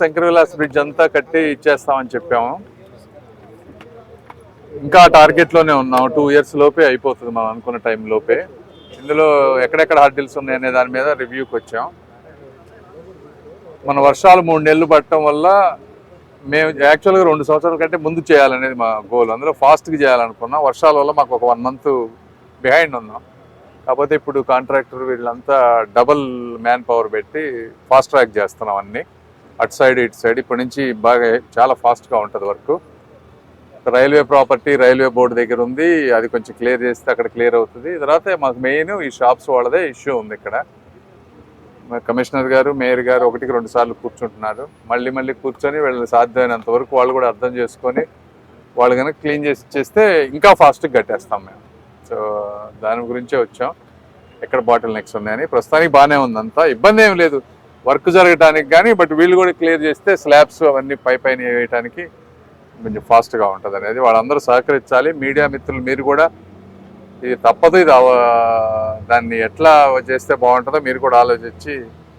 Shankar Vilas bridge అంతా కట్టి ఇచ్చేస్తామని చెప్పాము. ఇంకా టార్గెట్లోనే ఉన్నాము ఉన్నాం. టూ ఇయర్స్ లోపే అయిపోతుంది మనం అనుకున్న టైం లోపే. ఇందులో ఎక్కడెక్కడ హార్డిల్స్ ఉన్నాయనే దాని మీద రివ్యూకి వచ్చాం. మన వర్షాలు మూడు నెలలు పట్టడం వల్ల మేము యాక్చువల్గా రెండు సంవత్సరాల కంటే ముందు చేయాలనేది మా గోల్ అందులో ఫాస్ట్గా చేయాలనుకున్నాం. వర్షాల వల్ల మాకు ఒక వన్ మంత్ బిహైండ్ ఉన్నాం. కాకపోతే ఇప్పుడు కాంట్రాక్టర్ వీళ్ళంతా డబుల్ మ్యాన్ పవర్ పెట్టి ఫాస్ట్ ట్రాక్ చేస్తున్నాం అన్నీ. అటు సైడ్ ఇటు సైడ్. ఇప్పటి నుంచి బాగా చాలా ఫాస్ట్గా ఉంటుంది work railway property railway board దగ్గర ఉంది. అది కొంచెం క్లియర్ చేస్తే అక్కడ క్లియర్ అవుతుంది. తర్వాత మాకు మెయిన్ ఈ షాప్స్ వాళ్ళదే ఇష్యూ ఉంది ఇక్కడ. మా కమిషనర్ గారు మేయర్ గారు ఒకటికి రెండు సార్లు కూర్చుంటున్నారు. మళ్ళీ మళ్ళీ కూర్చొని వీళ్ళని సాధ్యమైనంత వరకు వాళ్ళు కూడా అర్థం చేసుకొని వాళ్ళు కనుక క్లీన్ చేసి చేస్తే ఇంకా ఫాస్ట్గా కట్టేస్తాం మేము. సో దాని గురించే వచ్చాం. ఎక్కడ బాటిల్ నెక్స్ ఉన్నాయని. ప్రస్తుతానికి బాగానే ఉంది ఇబ్బంది ఏం లేదు. వర్క్ జరగడానికి కానీ బట్ వీళ్ళు కూడా క్లియర్ చేస్తే స్లాబ్స్ అవన్నీ పై పైన వేయడానికి కొంచెం ఫాస్ట్గా ఉంటుంది అనేది వాళ్ళందరూ సహకరించాలి. మీడియా మిత్రులు మీరు కూడా ఇది తప్పదు ఇది దాన్ని ఎట్లా చేస్తే బాగుంటుందో మీరు కూడా ఆలోచించి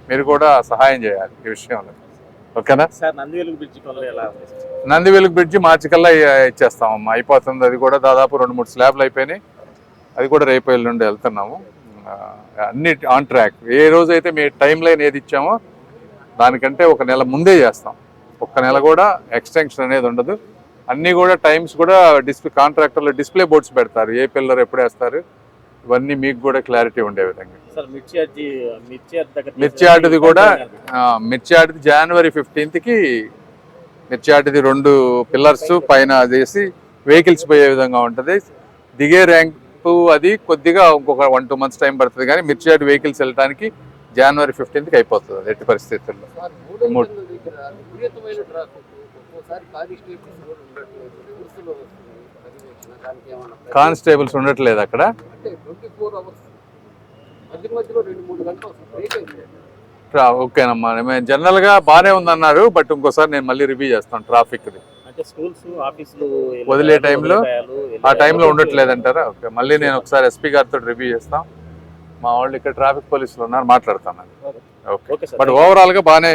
మీరు కూడా సహాయం చేయాలి ఈ విషయంలో. ఓకేనా? సార్ నందివేలు బ్రిడ్జి మార్చి కల్లా ఇచ్చేస్తామమ్మా. అయిపోతుంది అది కూడా దాదాపు రెండు మూడు స్లాబ్లు అయిపోయినాయి. అది కూడా రేపు ఎల్లుండి వెళ్తున్నాము. అన్ని ఆన్ ట్రాక్ ఏ రోజైతే మీ టైం లైన్ ఏది ఇచ్చామో దానికంటే ఒక నెల ముందే చేస్తాం. ఒక్క నెల కూడా ఎక్స్టెన్షన్ అనేది ఉండదు. అన్నీ కూడా టైమ్స్ కూడా డిస్ప్లే కాంట్రాక్టర్లు డిస్ప్లే బోర్డ్స్ పెడతారు. ఏ పిల్లర్ ఎప్పుడు వేస్తారు? ఇవన్నీ మీకు కూడా క్లారిటీ ఉండే విధంగా. మిర్చి ఆటది కూడా మిర్చి ఆటది జనవరి ఫిఫ్టీన్త్కి మిర్చి ఆటది రెండు పిల్లర్స్ పైన చేసి వెహికల్స్ పోయే విధంగా ఉంటుంది. దిగే ర్యాంపు అది కొద్దిగా ఇంకొక వన్ టూ మంత్స్ టైం పడుతుంది. కానీ మిర్చి ఆట వెహికల్స్ వెళ్ళడానికి జనవరి ఫిఫ్టీన్త్కి అయిపోతుంది అది ఎట్టి పరిస్థితుల్లో. కానిస్టేబుల్స్ ఉండట్లేదు అక్కడ. ఓకేనమ్మా. మేము జనరల్గా బాగానే ఉందన్నారు బట్ ఇంకోసారి నేను మళ్ళీ రివ్యూ చేస్తాను ట్రాఫిక్ది వదిలే టైంలో ఆ టైంలో ఉండట్లేదంటారా ఓకే మళ్ళీ నేను ఒకసారి ఎస్పీ గారితో రివ్యూ చేస్తాం. మా వాళ్ళు ఇక్కడ ట్రాఫిక్ పోలీసులు ఉన్నారు మాట్లాడతాను ఓకే. బట్ ఓవరాల్గా బాగానే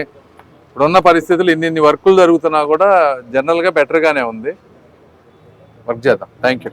ఇప్పుడున్న పరిస్థితులు ఇన్ని ఇన్ని వర్కులు జరుగుతున్నా కూడా జనరల్గా బెటర్గానే ఉంది. వర్క్ చేద్దాం. Thank you